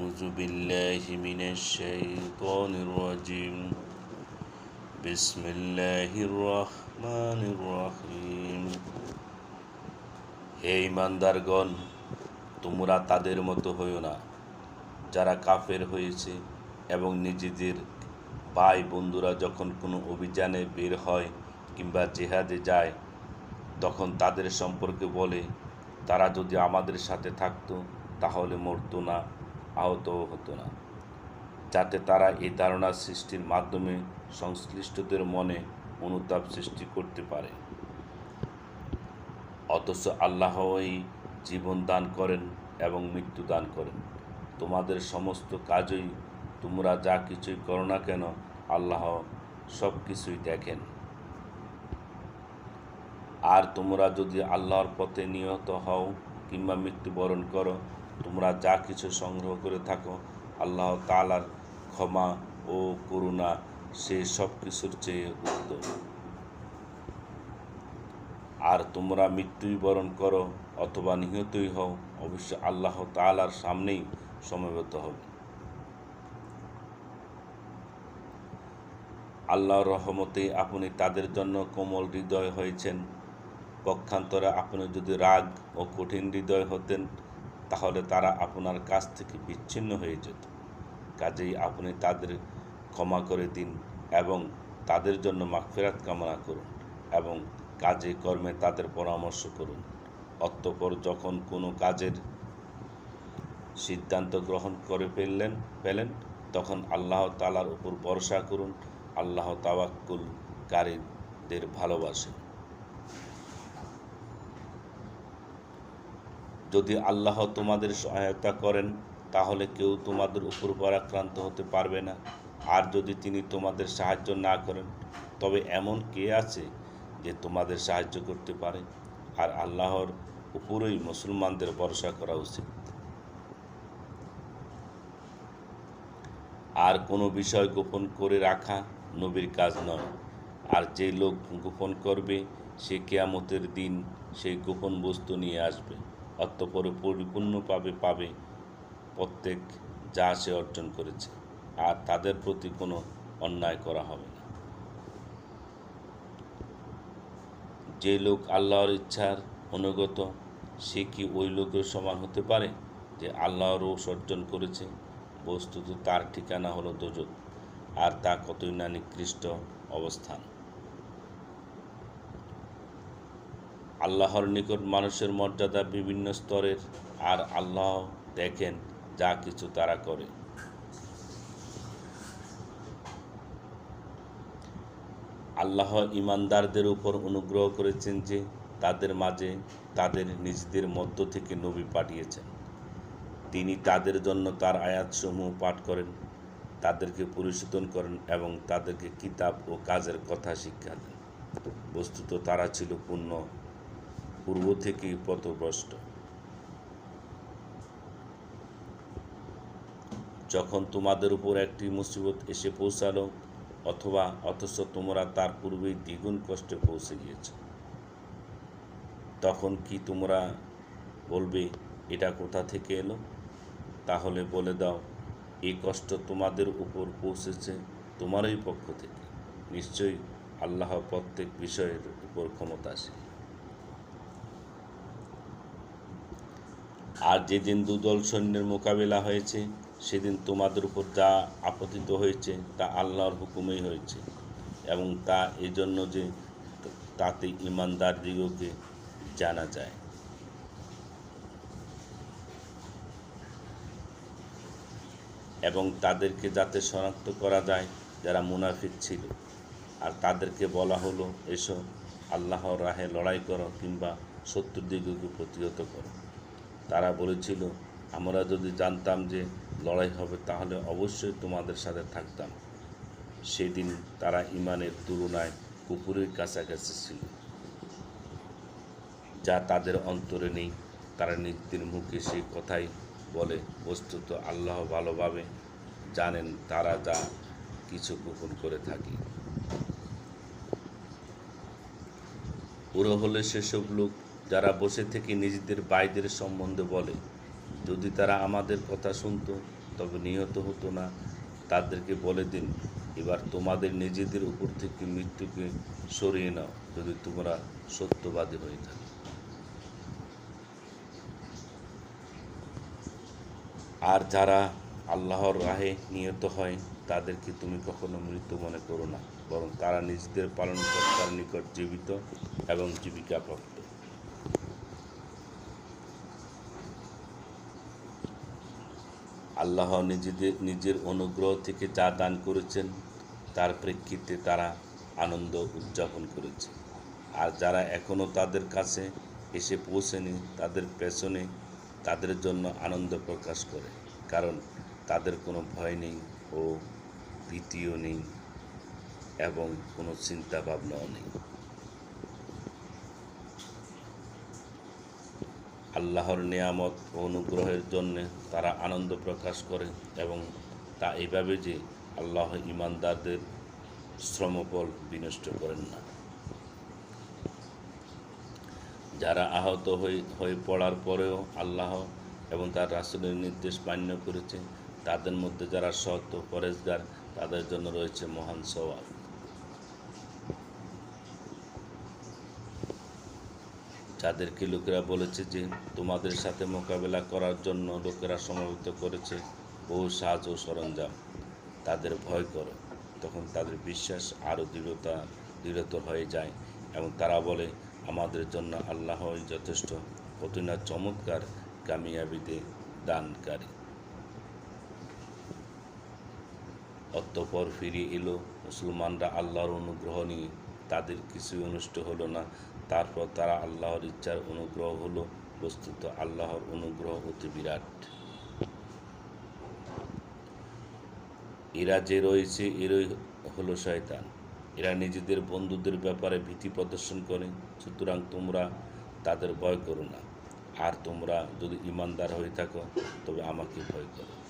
أعوذ بالله من الشيطان الرجيم بسم الله الرحمن الرحيم হে ইমানদারগণ তোমরা তাদের মতো হইও না যারা কাফের হয়েছে এবং নিজেদের ভাই বন্ধুরা যখন কোনো অভিযানে বের হয় কিংবা জেহাদে যায় তখন তাদের সম্পর্কে বলে তারা যদি আমাদের সাথে থাকতো তাহলে মরতো না আহতও হতো না, যাতে তারা এই ধারণা সৃষ্টির মাধ্যমে সংশ্লিষ্টদের মনে অনুতাপ সৃষ্টি করতে পারে। অথচ আল্লাহই জীবন দান করেন এবং মৃত্যু দান করেন। তোমাদের সমস্ত কাজই তোমরা যা কিছুই করো না কেন, আল্লাহ সব কিছুই দেখেন। আর তোমরা যদি আল্লাহর পথে নিহত হও কিংবা মৃত্যুবরণ করো তোমরা যা কিছু সংগ্রহ করে থাকো, আল্লাহ তালার ক্ষমা ও করুণা সে সব কিছুর চেয়ে উত্তম। আর তোমরা মৃত্যুই বরণ করো অথবা নিহতই হও অবশ্য আল্লাহ তালার সামনেই সমবেত হবে। আল্লাহর রহমতে আপনি তাদের জন্য কোমল হৃদয় হয়েছেন। পক্ষান্তরে আপনি যদি রাগ ও কঠিন হৃদয় হতেন তাহলে তারা আপনার কাছ থেকে বিচ্ছিন্ন হয়ে যেত। কাজেই আপনি তাদের ক্ষমা করে দিন এবং তাদের জন্য মাগফেরাত কামনা করুন এবং কাজে কর্মে তাদের পরামর্শ করুন। অতঃপর যখন কোনো কাজের সিদ্ধান্ত গ্রহণ করে ফেললেন পেলেন তখন আল্লাহ তালার উপর ভরসা করুন। আল্লাহ তাওয়াক্কুলকারীদের ভালোবাসেন। যদি আল্লাহ তোমাদের সহায়তা করেন, তাহলে কেউ তোমাদের উপর পরাক্রান্ত হতে পারবে না। আর যদি তিনি তোমাদের সাহায্য না করেন, তবে এমন কে আছে যে তোমাদের সাহায্য করতে পারে? আর আল্লাহর উপরেই মুসলমানদের ভরসা করা উচিত। আর কোনো বিষয় গোপন করে রাখা নবীর কাজ নয়। আর যে লোক গোপন করবে, সে কেয়ামতের দিন সেই গোপন বস্তু নিয়ে আসবে। অতঃপর পরিপূর্ণভাবে পাবে। প্রত্যেক যা সে অর্জন করেছে, আর তাদের প্রতি কোনো অন্যায় করা হবে না। যে লোক আল্লাহর ইচ্ছার অনুগত, সে কি ওই লোকের সমান হতে পারে যে আল্লাহর রোষ অর্জন করেছে? বস্তুত তার ঠিকানা হলো দোজক, আর তা কতই না নিকৃষ্ট অবস্থান। আল্লাহর নিকট মানুষের মর্যাদা বিভিন্ন স্তরের, আর আল্লাহ দেখেন যা কিছু তারা করে। আল্লাহ ইমানদারদের উপর অনুগ্রহ করেছেন যে তাদের মাঝে তাদের নিজেদের মধ্য থেকে নবী পাঠিয়েছেন। তিনি তাদের জন্য তার আয়াতসমূহ পাঠ করেন, তাদেরকে পরিশোধন করেন এবং তাদেরকে কিতাব ও কাজের কথা শিক্ষা দেন। বস্তুত তারা ছিল পূর্ণ পূর্ব থেকেই পথভ্রষ্ট। যখন তোমাদের উপর একটি মুসিবত এসে পৌঁছালো, অথবা অথচ তোমরা তার পূর্বেই দ্বিগুণ কষ্টে পৌঁছে গিয়েছ। তখন কি তোমরা বলবে, এটা কোথা থেকে এলো? তাহলে বলে দাও, এই কষ্ট তোমাদের উপর পৌঁছেছে তোমারই পক্ষ থেকে। নিশ্চয়ই আল্লাহ প্রত্যেক বিষয়ের উপর ক্ষমতাশীল। আর যেদিন দুদল সৈন্যের মোকাবেলা হয়েছে, সেদিন তোমাদের উপর যা আপতিত হয়েছে, তা আল্লাহর হুকুমেই হয়েছে। এবং তা এই জন্য যে তাতে ইমানদার দিগকে জানা যায়। এবং তাদেরকে যাতে শনাক্ত করা যায়, যারা মুনাফিক ছিল। আর তাদেরকে বলা হলো, এসো, আল্লাহর রাহে লড়াই করো কিংবা শত্রুর দিগকে প্রতিহত করো। তারা বলেছিল, আমরা যদি জানতাম যে লড়াই হবে, তাহলে অবশ্যই তোমাদের সাথে থাকতাম। সেদিন তারা ইমানের তুলনায় কুকুরের কাছাকাছি ছিল। যা তাদের অন্তরে নেই, তারা নিত্যের মুখে সেই কথাই বলে, বস্তুত আল্লাহ ভালোভাবে জানেন তারা যা কিছু গোপন করে থাকি। ওরা হলে সেসব লোক যারা বসে থেকে নিজেদের বাইদের সম্বন্ধে বলে, যদি তারা আমাদের কথা শুনতো, তবে নিহত হতো না। তাদেরকে বলে দিন, এবার তোমাদের নিজেদের উপর থেকে মৃত্যুকে সরিয়ে নাও, যদি তোমরা সত্যবাদী হয়ে থাকো। আর যারা আল্লাহর রাহে নিহত হয়, তাদেরকে তুমি কখনো মৃত্যু মনে করো না, বরং তারা নিজেদের পালন পালনকর্তার নিকট জীবিত এবং জীবিকাপ্রাপ্ত। আল্লাহ নিজেদের, নিজের অনুগ্রহ থেকে যা দান করেছেন, তার প্রেক্ষিতে তারা আনন্দ উদযাপন করেছে। আর যারা এখনও তাদের কাছে এসে পৌঁছেনি, তাদের পেছনে তাদের জন্য আনন্দ প্রকাশ করে। কারণ তাদের কোনো ভয় নেই ও ভীতিও নেই এবং কোনো চিন্তা ভাবনাও নেই। আল্লাহর নিয়ামত ও অনুগ্রহের জন্য তারা আনন্দ প্রকাশ করে এবং তা এভাবে যে আল্লাহ ইমানদারদের শ্রমফল বিনষ্ট করেন না। যারা আহত হয়ে হয়ে পড়ার পরেও আল্লাহ এবং তার রাসুলের নির্দেশ মান্য করেছে, তাদের মধ্যে যারা সৎ ও পরেজগার তাদের জন্য রয়েছে মহান সওয়াব। যাদেরকে লোকেরা বলেছে যে তোমাদের সাথে মোকাবেলা করার জন্য লোকেরা সমবেত করেছে বহু সাজ ও সরঞ্জাম। তাদের ভয় করো। তখন তাদের বিশ্বাস আরও দৃঢ়তা দৃঢ়তর হয়ে যায় এবং তারা বলে, আমাদের জন্য আল্লাহই যথেষ্ট। আর চমৎকার কামিয়াবিতে দানকারী। অতঃপর ফিরে এলো মুসলমানরা আল্লাহর অনুগ্রহ নিয়ে। তাদের কিছুই অনুষ্ঠ হলো না। তারপর তারা আল্লাহর ইচ্ছার অনুগ্রহ হলো। বস্তুত আল্লাহর অনুগ্রহ অতি বিরাট। এরা যে রয়েছে, এরই হলো শয়তান। এরা নিজেদের বন্ধুদের ব্যাপারে ভীতি প্রদর্শন করে। সুতরাং তোমরা তাদের ভয় করো না। আর তোমরা যদি ইমানদার হয়ে থাকো, তবে আমাকে ভয় করো।